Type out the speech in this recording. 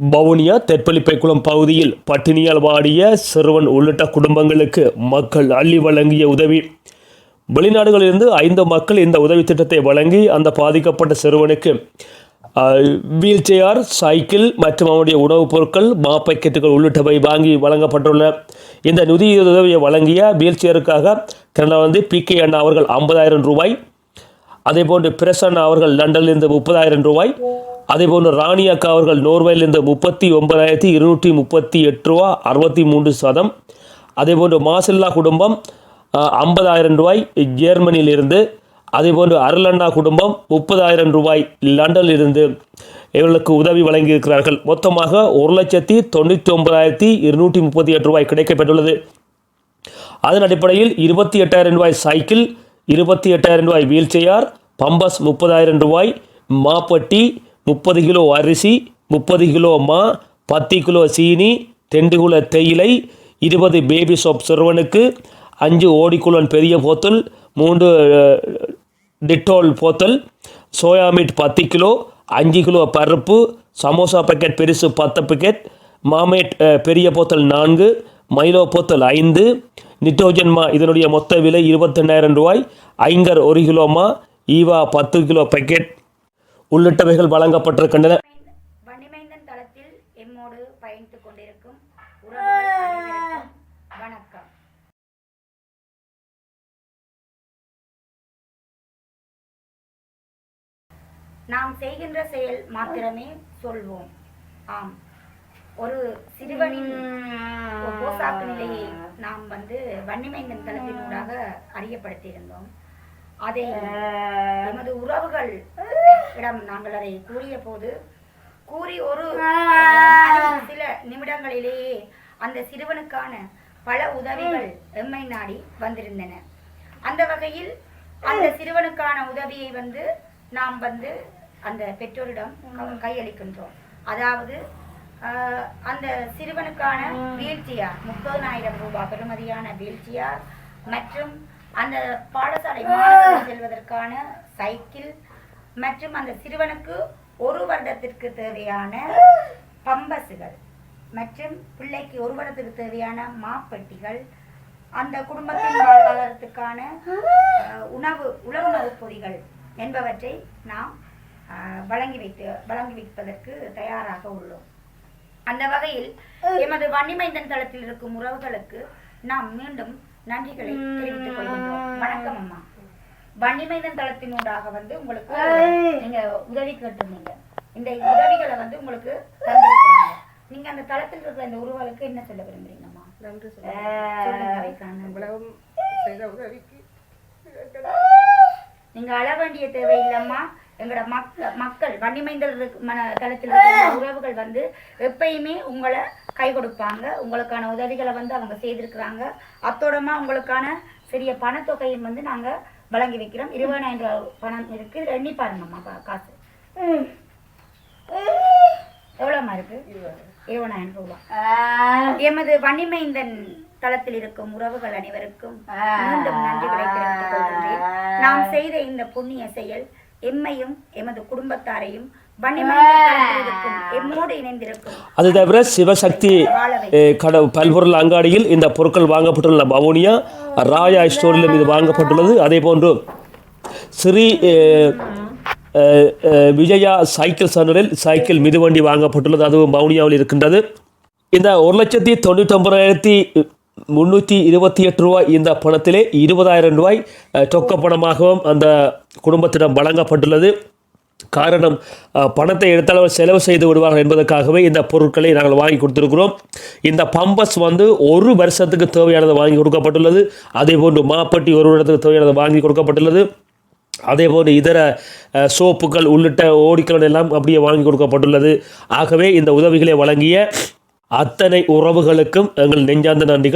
வவுனியா தெற்பலிப்பைக்குளம் பகுதியில் பட்டினியால் வாடிய சிறுவன் உள்ளிட்ட குடும்பங்களுக்கு மக்கள் அள்ளி வழங்கிய உதவி. வெளிநாடுகளிலிருந்து ஐந்து மக்கள் இந்த உதவி திட்டத்தை வழங்கி அந்த பாதிக்கப்பட்ட சிறுவனுக்கு வீல் சேர் சைக்கிள் மற்றும் அவனுடைய உணவுப் பொருட்கள் மாப்பக்கெட்டுகள் உள்ளிட்டவை வாங்கி வழங்கப்பட்டுள்ளன. இந்த நிதியுதவியை வழங்கிய வீல் சேருக்காக கனடா வந்து பி கே அண்ணா அவர்கள் ஐம்பதாயிரம் ரூபாய் அதேபோன்று பிரசன்னா அவர்கள் லண்டனிலிருந்து முப்பதாயிரம் ரூபாய் அதேபோன்று ராணி அக்கா அவர்கள் நோர்வேலிருந்து முப்பத்தி ஒன்பதாயிரத்தி இருநூற்றி முப்பத்தி எட்டு ரூபா அறுபத்தி மூன்று சதம். அதேபோன்று மாசில்லா குடும்பம் ஐம்பதாயிரம் ரூபாய் ஜெர்மனியிலிருந்து அதேபோன்று அருளண்ணா குடும்பம் முப்பதாயிரம் ரூபாய் லண்டனிலிருந்து இவர்களுக்கு உதவி வழங்கியிருக்கிறார்கள். மொத்தமாக ஒரு லட்சத்தி தொண்ணூற்றி ஒன்பதாயிரத்தி இருநூற்றி முப்பத்தி எட்டு ரூபாய் கிடைக்கப்பட்டுள்ளது அதன் அடிப்படையில் இருபத்தி எட்டாயிரம் ரூபாய் சைக்கிள் இருபத்தி எட்டாயிரம் ரூபாய் வீல் சேர் பம்பஸ் முப்பதாயிரம் ரூபாய் மாப்பட்டி முப்பது கிலோ அரிசி முப்பது கிலோ மா பத்து கிலோ சீனி ரெண்டு கிலோ தேயிலை இருபது பேபி சோப் சிறுவனுக்கு அஞ்சு ஓடிக்குளன் பெரிய போத்தல் மூன்று டிட்டோல் போத்தல் சோயா மீட் பத்து கிலோ அஞ்சு கிலோ பருப்பு சமோசா பேக்கெட் பெருசு பத்து பேக்கெட் மாமேட் பெரிய போத்தல் நான்கு மைலோ போத்தல் ஐந்து நிட்டோஜன் மா இதனுடைய மொத்த விலை இருபத்தெண்டாயிரம் ரூபாய் ஐங்கர் ஒரு கிலோமா ஈவா பத்து கிலோ பேக்கெட் உள்ளிட்டவைகள் வழங்கப்பட்டிருக்கின்றன. வன்னிமைந்தன் தளத்தில் எம்மோடு பயணித்துக் கொண்டிருக்கும் வணக்கம். நாம் செய்கின்ற செயல் மாத்திரமே சொல்வோம். ஆம். ஒரு சிறுவனின் போசாக்கு நிலையை நாம் வந்து வன்னிமைந்தன் தளத்தினூடாக அறியப்படுத்தியிருந்தோம். அதை எமது உறவுகள் இடம் நாங்கள் அதை கூறிய போது கூறி ஒரு சில நிமிடங்களிலேயே அந்த சிறுவனுக்கான பல உதவிகள் எம்மை நாடி வந்திருந்தன. அந்த வகையில் அந்த சிறுவனுக்கான உதவியை வந்து நாம் வந்து அந்த பெற்றோரிடம் கையளிக்கின்றோம். அதாவது அந்த சிறுவனுக்கான வீழ்ச்சியார் முப்பதனாயிரம் ரூபாய் பெறுமதியான வீழ்ச்சியார் மற்றும் அந்த பாடசாலை மாணவர்கள் செல்வதற்கான சைக்கிள் மற்றும் அந்த சிறுவனுக்கு ஒரு வருடத்திற்கு தேவையான பம்பஸுகள் மற்றும் பிள்ளைக்கு ஒரு வருடத்துக்கு தேவையான மாப்பெட்டிகள் அந்த குடும்பத்தின் வாழ்வாதாரத்துக்கான அஹ், உணவு உணவுணவுப் பொதிகள் என்பவற்றை நாம் வழங்கி வைத்து வழங்கி வைப்பதற்கு தயாராக உள்ளோம். அந்த வகையில் எமது வன்னிமைந்தன் தளத்தில் இருக்கும் உறவுகளுக்கு நாம் மீண்டும் நன்றிகளை தெரிவித்துக் கொள்கிறோம் வன்னிமைந்தன் தளத்தினூடாக வந்து உங்களுக்கு நீங்க உதவி கேட்டிருந்தீங்க. இந்த உதவிகளை வந்து உங்களுக்கு தந்திருக்கிறாங்க. நீங்க அந்த தளத்தில் இருக்கிற இந்த உறவுகளுக்கு என்ன சொல்ல விரும்புறீங்கம்மா? நன்றி நீங்க அழ வேண்டிய தேவையில்லம்மா. எங்களோட மக்க மக்கள் வன்னிமைந்தல் தளத்தில் இருக்கிற உறவுகள் வந்து எப்பயுமே உங்களை கை கொடுப்பாங்க. உங்களுக்கான உதவிகளை வந்து அவங்க செய்திருக்கிறாங்க. அத்தோடமா உங்களுக்கான சிறிய பணத்தொகையும் வந்து நாங்க வழங்கி வைக்கிறோம். இருபதாயிரம் ரூபாய் பணம் இருக்கு. இதுல எண்ணி பாருங்கம்மா காசு. எவ்வளவுமா இருக்கு? இருபதாயிரம். ரூபாய் எமது வன்னிமைந்தன் தளத்தில் இருக்கும் உறவுகள் அனைவருக்கும் மீண்டும் நன்றிகளை தெரிவித்துக் கொள்கின்றேன். நாம் செய்த இந்த புண்ணிய செயல் எம்மையும் எமது குடும்பத்தாரையும் வன்னிமைந்தன் தளத்தில் இருக்கும் எம்மோடு இணைந்திருக்கும் அது தவிர சிவசக்தி வாழ வை அஹ், கட பல்பொருள் அங்காடியில் இந்த பொருட்கள் வாங்கப்பட்டுள்ள பவுனியா ராயா ஸ்டோரிலும் இது வாங்கப்பட்டுள்ளது. அதே போன்று ஸ்ரீ விஜயா சைக்கிள் சனரில் சைக்கிள் மிதிவண்டி வாங்கப்பட்டுள்ளது. அதுவும் பவுனியாவில் இருக்கின்றது. இந்த ஒரு லட்சத்தி தொண்ணூற்றொம்பதாயிரத்தி முந்நூற்றி இருபத்தி எட்டு ரூபாய் இந்த பணத்திலே இருபதாயிரம் ரூபாய் அஹ், ரொக்க பணமாகவும் அந்த குடும்பத்திடம் வழங்கப்பட்டுள்ளது. காரணம் பணத்தை எடுத்தளவு செலவு செய்து விடுவார்கள் என்பதற்காகவே இந்த பொருட்களை நாங்கள் வாங்கி கொடுத்துருக்கிறோம். இந்த பம்பஸ் வந்து ஒரு வருஷத்துக்கு தேவையானது வாங்கி கொடுக்கப்பட்டுள்ளது. அதே போன்று மாப்பட்டி ஒரு வருடத்துக்கு தேவையானது வாங்கி கொடுக்கப்பட்டுள்ளது. அதே போன்று இதர சோப்புகள் உள்ளிட்ட ஓடிக்கள் எல்லாம் அப்படியே வாங்கி கொடுக்கப்பட்டுள்ளது. ஆகவே இந்த உதவிகளை வழங்கிய அத்தனை உறவுகளுக்கும் எங்கள் நெஞ்சார்ந்த நன்றிகள்.